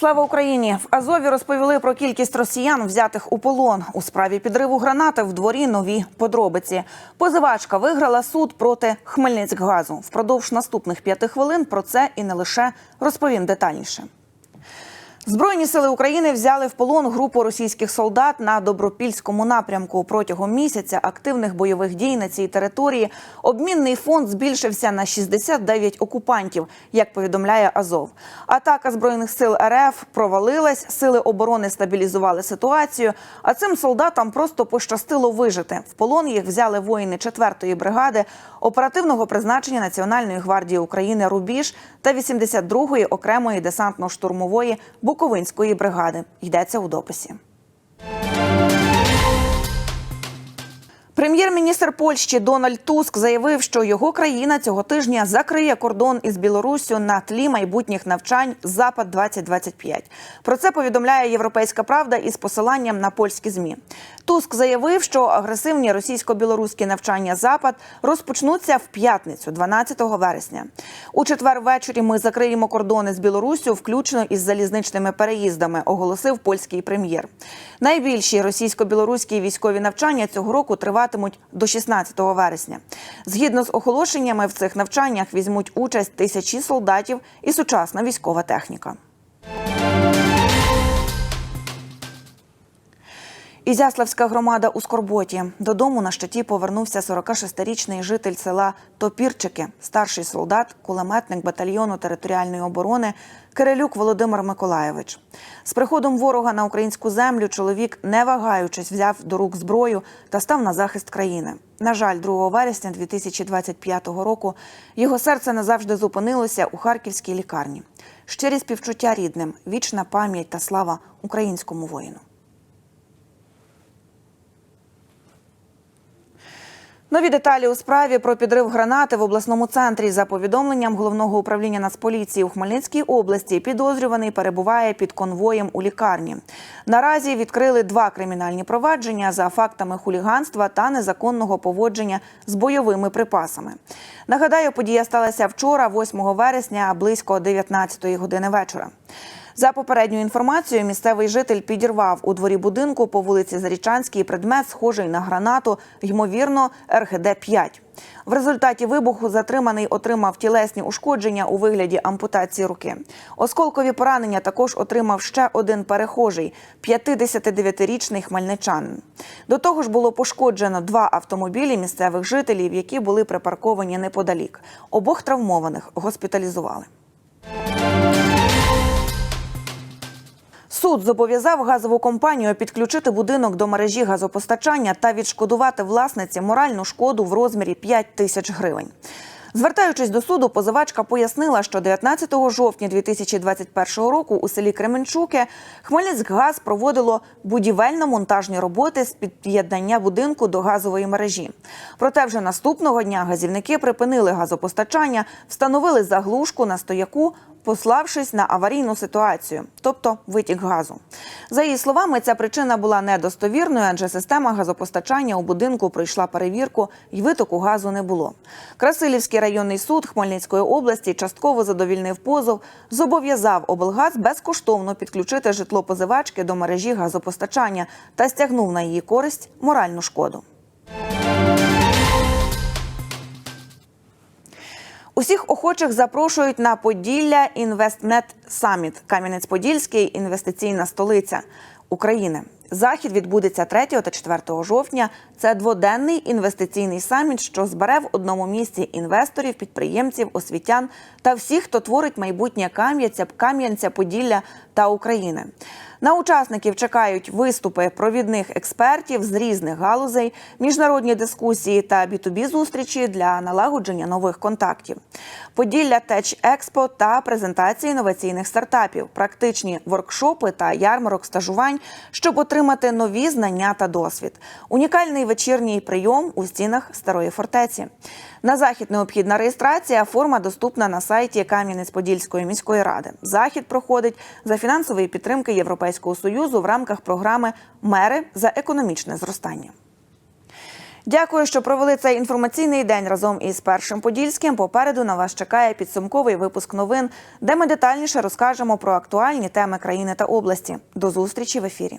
Слава Україні! В Азові розповіли про кількість росіян, взятих у полон. У справі підриву гранати в дворі нові подробиці. Позивачка виграла суд проти Хмельницькгазу. Впродовж наступних п'яти хвилин про це і не лише розповім детальніше. Збройні сили України взяли в полон групу російських солдат на добропільському напрямку. Протягом місяця активних бойових дій на цій території обмінний фонд збільшився на 69 окупантів, як повідомляє Азов. Атака збройних сил РФ провалилась, сили оборони стабілізували ситуацію. А цим солдатам просто пощастило вижити. В полон їх взяли воїни 4-ї бригади оперативного призначення Національної гвардії України Рубіж та 82-ї окремої десантно-штурмової Буковинської бригади. Йдеться у дописі. Прем'єр-міністр Польщі Дональд Туск заявив, що його країна цього тижня закриє кордон із Білоруссю на тлі майбутніх навчань Запад 2025 Про це повідомляє Європейська Правда із посиланням на польські змі. Туск заявив, що агресивні російсько-білоруські навчання Запад розпочнуться в п'ятницю, 12 вересня. У четвер ввечері ми закриємо кордони з Білоруссю, включно із залізничними переїздами, оголосив польський прем'єр. Найбільші російсько-білоруські військові навчання цього року триватимуть до 16 вересня. Згідно з оголошеннями, в цих навчаннях візьмуть участь тисячі солдатів і сучасна військова техніка. Ізяславська громада у Скорботі. Додому на щиті повернувся 46-річний житель села Топірчики, старший солдат, кулеметник батальйону територіальної оборони Кирилюк Володимир Миколаєвич. З приходом ворога на українську землю чоловік, не вагаючись, взяв до рук зброю та став на захист країни. На жаль, 2 вересня 2025 року його серце назавжди зупинилося у харківській лікарні. Щирі співчуття рідним, вічна пам'ять та слава українському воїну. Нові деталі у справі про підрив гранати в обласному центрі. За повідомленням головного управління Нацполіції у Хмельницькій області, підозрюваний перебуває під конвоєм у лікарні. Наразі відкрили два кримінальні провадження за фактами хуліганства та незаконного поводження з бойовими припасами. Нагадаю, подія сталася вчора, 8 вересня, близько 19 години вечора. За попередньою інформацією, місцевий житель підірвав у дворі будинку по вулиці Зарічанській предмет, схожий на гранату, ймовірно, РГД-5. В результаті вибуху затриманий отримав тілесні ушкодження у вигляді ампутації руки. Осколкові поранення також отримав ще один перехожий – 59-річний хмельничанин. До того ж було пошкоджено два автомобілі місцевих жителів, які були припарковані неподалік. Обох травмованих госпіталізували. Суд зобов'язав газову компанію підключити будинок до мережі газопостачання та відшкодувати власниці моральну шкоду в розмірі 5 тисяч гривень. Звертаючись до суду, позивачка пояснила, що 19 жовтня 2021 року у селі Кременчуки Хмельницькгаз проводило будівельно-монтажні роботи з під'єднання будинку до газової мережі. Проте вже наступного дня газівники припинили газопостачання, встановили заглушку на стояку, пославшись на аварійну ситуацію, тобто витік газу. За її словами, ця причина була недостовірною, адже система газопостачання у будинку пройшла перевірку і витоку газу не було. Красилівський районний суд Хмельницької області частково задовільнив позов, зобов'язав облгаз безкоштовно підключити житло позивачки до мережі газопостачання та стягнув на її користь моральну шкоду. Усіх охочих запрошують на Поділля Інвестнет Саміт Кам'янець-Подільський інвестиційна столиця України. Захід відбудеться 3 та 4 жовтня. Це дводенний інвестиційний саміт, що збере в одному місці інвесторів, підприємців, освітян та всіх, хто творить майбутнє Кам'янця, Кам'янця, Поділля та України. На учасників чекають виступи провідних експертів з різних галузей, міжнародні дискусії та B2B зустрічі для налагодження нових контактів. Поділля Теч Експо та презентації інноваційних стартапів, практичні воркшопи та ярмарок стажувань, щоб отримати нові знання та досвід. Унікальний вечірній прийом у стінах старої фортеці. На захід необхідна реєстрація. Форма доступна на сайті Кам'янець-Подільської міської ради. Захід проходить за фінансової підтримки Європейського союзу в рамках програми Мери за економічне зростання. Дякую, що провели цей інформаційний день разом із першим подільським. Попереду на вас чекає підсумковий випуск новин, де ми детальніше розкажемо про актуальні теми країни та області. До зустрічі в ефірі.